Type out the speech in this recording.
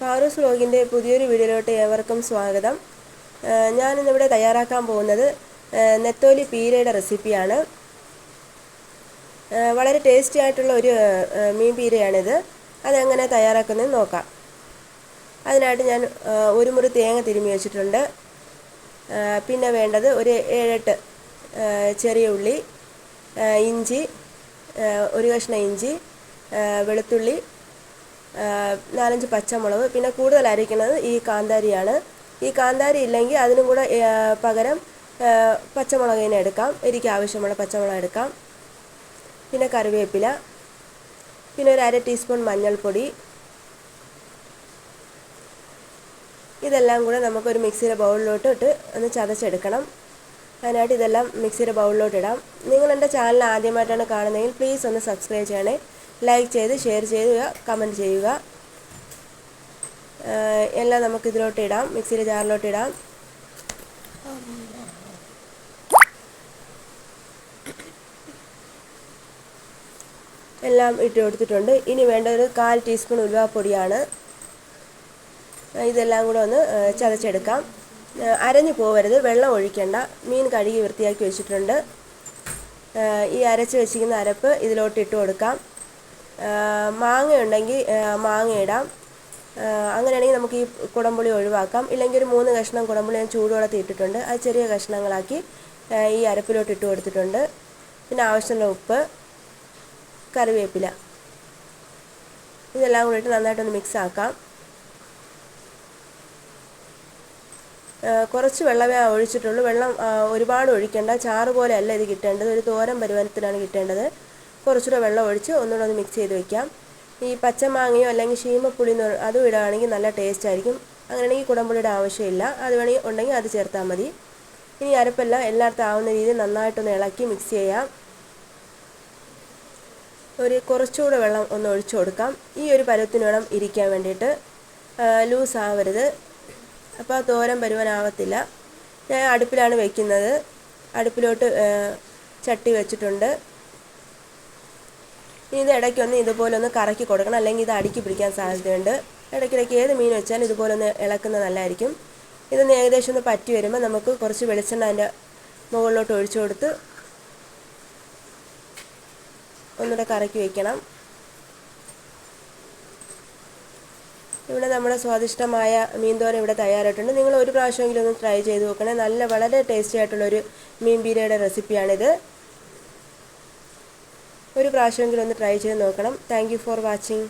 പാറൂസ് വ്ലോഗിന്റെ പുതിയൊരു വീഡിയോയിലോട്ട് ഏവർക്കും സ്വാഗതം. ഞാനിന്നിവിടെ തയ്യാറാക്കാൻ പോകുന്നത് നെത്തോലി പീരയുടെ റെസിപ്പിയാണ്. വളരെ ടേസ്റ്റി ആയിട്ടുള്ള ഒരു മീൻ പീരയാണിത്. അതെങ്ങനെ തയ്യാറാക്കുന്നതെന്ന് നോക്കാം. അതിനായിട്ട് ഞാൻ ഒരു മുറി തേങ്ങ തിരുമ്മി വെച്ചിട്ടുണ്ട്. പിന്നെ വേണ്ടത് ഒരു ഏഴെട്ട് ചെറിയ ഉള്ളി ഇഞ്ചി ഒരു കഷ്ണം ഇഞ്ചി വെളുത്തുള്ളി നാലഞ്ച് പച്ചമുളക്. പിന്നെ കൂടുതലായിരിക്കുന്നത് ഈ കാന്താരിയാണ്. ഈ കാന്താരി ഇല്ലെങ്കിൽ അതിനും കൂടെ പകരം ഏഹ് പച്ചമുളക് തന്നെ എടുക്കാം. എനിക്ക് ആവശ്യമുള്ള പച്ചമുളക് എടുക്കാം. പിന്നെ കറിവേപ്പില. പിന്നെ ഒരു അര ടീസ്പൂൺ മഞ്ഞൾപ്പൊടി. ഇതെല്ലാം കൂടെ നമുക്കൊരു മിക്സിയുടെ ബൗളിലോട്ട് ഇട്ട് ഒന്ന് ചതച്ചെടുക്കണം. അതിനായിട്ട് ഇതെല്ലാം മിക്സിയുടെ ബൗളിലോട്ട് ഇടാം. നിങ്ങൾ എന്റെ ചാനൽ ആദ്യമായിട്ടാണ് കാണുന്നതെങ്കിൽ പ്ലീസ് ഒന്ന് സബ്സ്ക്രൈബ് ചെയ്യണേ. ലൈക്ക് ചെയ്ത് ഷെയർ ചെയ്യുക കമന്റ് ചെയ്യുക. എല്ലാം നമുക്ക് ഇതിലോട്ട് ഇടാം. മിക്സിയുടെ ജാറിലോട്ട് ഇടാം. എല്ലാം ഇട്ട് കൊടുത്തിട്ടുണ്ട്. ഇനി വേണ്ട ഒരു കാൽ ടീസ്പൂൺ ഉലുവാപ്പൊടിയാണ്. ഇതെല്ലാം കൂടെ ഒന്ന് ചതച്ചെടുക്കാം. അരഞ്ഞു പോവരുത്. വെള്ളം ഒഴിക്കേണ്ട. മീൻ കഴുകി വൃത്തിയാക്കി വെച്ചിട്ടുണ്ട്. ഈ അരച്ച് വെച്ചിരിക്കുന്ന അരപ്പ് ഇതിലോട്ട് ഇട്ട് കൊടുക്കാം. മാങ്ങ ഉണ്ടെങ്കിൽ മാങ്ങ ഇടാം. അങ്ങനെയാണെങ്കിൽ നമുക്ക് ഈ കുടംപുളി ഒഴിവാക്കാം. ഇല്ലെങ്കിൽ ഒരു മൂന്ന് കഷ്ണം കുടംപുളി ഞാൻ ചൂടുവെള്ളത്തിൽ ഇട്ടിട്ടുണ്ട്. അത് ചെറിയ കഷ്ണങ്ങളാക്കി ഈ അരപ്പിലോട്ട് ഇട്ട് കൊടുത്തിട്ടുണ്ട്. പിന്നെ ആവശ്യമുള്ള ഉപ്പ് കറിവേപ്പില. ഇതെല്ലാം കൂടി ഇട്ട് നന്നായിട്ടൊന്ന് മിക്സ് ആക്കാം. കുറച്ച് വെള്ളമേ ഒഴിച്ചിട്ടുള്ളൂ. വെള്ളം ഒരുപാട് ഒഴിക്കേണ്ട. ചാറ് പോലെ അല്ല ഇത് കിട്ടേണ്ടത്. ഒരു തോരൻ പരുവത്തിലാണ് കിട്ടേണ്ടത്. കുറച്ചുകൂടെ വെള്ളം ഒഴിച്ച് ഒന്നുകൂടെ ഒന്ന് മിക്സ് ചെയ്ത് വെക്കാം. ഈ പച്ചമാങ്ങയോ അല്ലെങ്കിൽ ശീമപ്പുളി എന്ന് അതും ഇടുകയാണെങ്കിൽ നല്ല ടേസ്റ്റ് ആയിരിക്കും. അങ്ങനെയാണെങ്കിൽ കുടംപുളിയുടെ ആവശ്യമില്ല. അത് വേണമെങ്കിൽ ഉണ്ടെങ്കിൽ അത് ചേർത്താൽ മതി. ഇനി അരപ്പെല്ലാം എല്ലായിടത്തും ആവുന്ന രീതിയിൽ നന്നായിട്ടൊന്ന് ഇളക്കി മിക്സ് ചെയ്യാം. ഒരു കുറച്ചുകൂടെ വെള്ളം ഒന്ന് ഒഴിച്ചു കൊടുക്കാം. ഈ ഒരു പരുവത്തിന് വേണം ഇരിക്കാൻ വേണ്ടിയിട്ട്. ലൂസ് ആവരുത്. അപ്പോൾ തോരൻ പരുവനാവത്തില്ല ഞാൻ അടുപ്പിലാണ് വയ്ക്കുന്നത് അടുപ്പിലോട്ട് ചട്ടി വെച്ചിട്ടുണ്ട്. ഇത് ഇടയ്ക്കൊന്ന് ഇതുപോലെ ഒന്ന് കറക്കി കൊടുക്കണം. അല്ലെങ്കിൽ ഇത് അടുക്കി പിടിക്കാൻ സാധ്യതയുണ്ട്. ഇടയ്ക്കിടയ്ക്ക് ഏത് മീൻ വെച്ചാലും ഇതുപോലെ ഒന്ന് ഇളക്കുന്നത് നല്ലതായിരിക്കും. ഇതൊന്ന് ഏകദേശം ഒന്ന് പറ്റി വരുമ്പോൾ നമുക്ക് കുറച്ച് വെളിച്ചെണ്ണ അതിന്റെ മുകളിലോട്ട് ഒഴിച്ചു കൊടുത്ത് ഒന്നുകൂടെ കറക്കി വയ്ക്കണം. ഇവിടെ നമ്മുടെ സ്വാദിഷ്ടമായ മീൻതോര ഇവിടെ തയ്യാറായിട്ടുണ്ട്. നിങ്ങൾ ഒരു പ്രാവശ്യമെങ്കിലും ഒന്ന് ട്രൈ ചെയ്ത് നോക്കണേ. നല്ല വളരെ ടേസ്റ്റി ആയിട്ടുള്ളൊരു മീൻ ബീരയുടെ റെസിപ്പിയാണിത് ഒരു പ്രാവശ്യമെങ്കിലും ഒന്ന് ട്രൈ ചെയ്ത് നോക്കണം. Thank for watching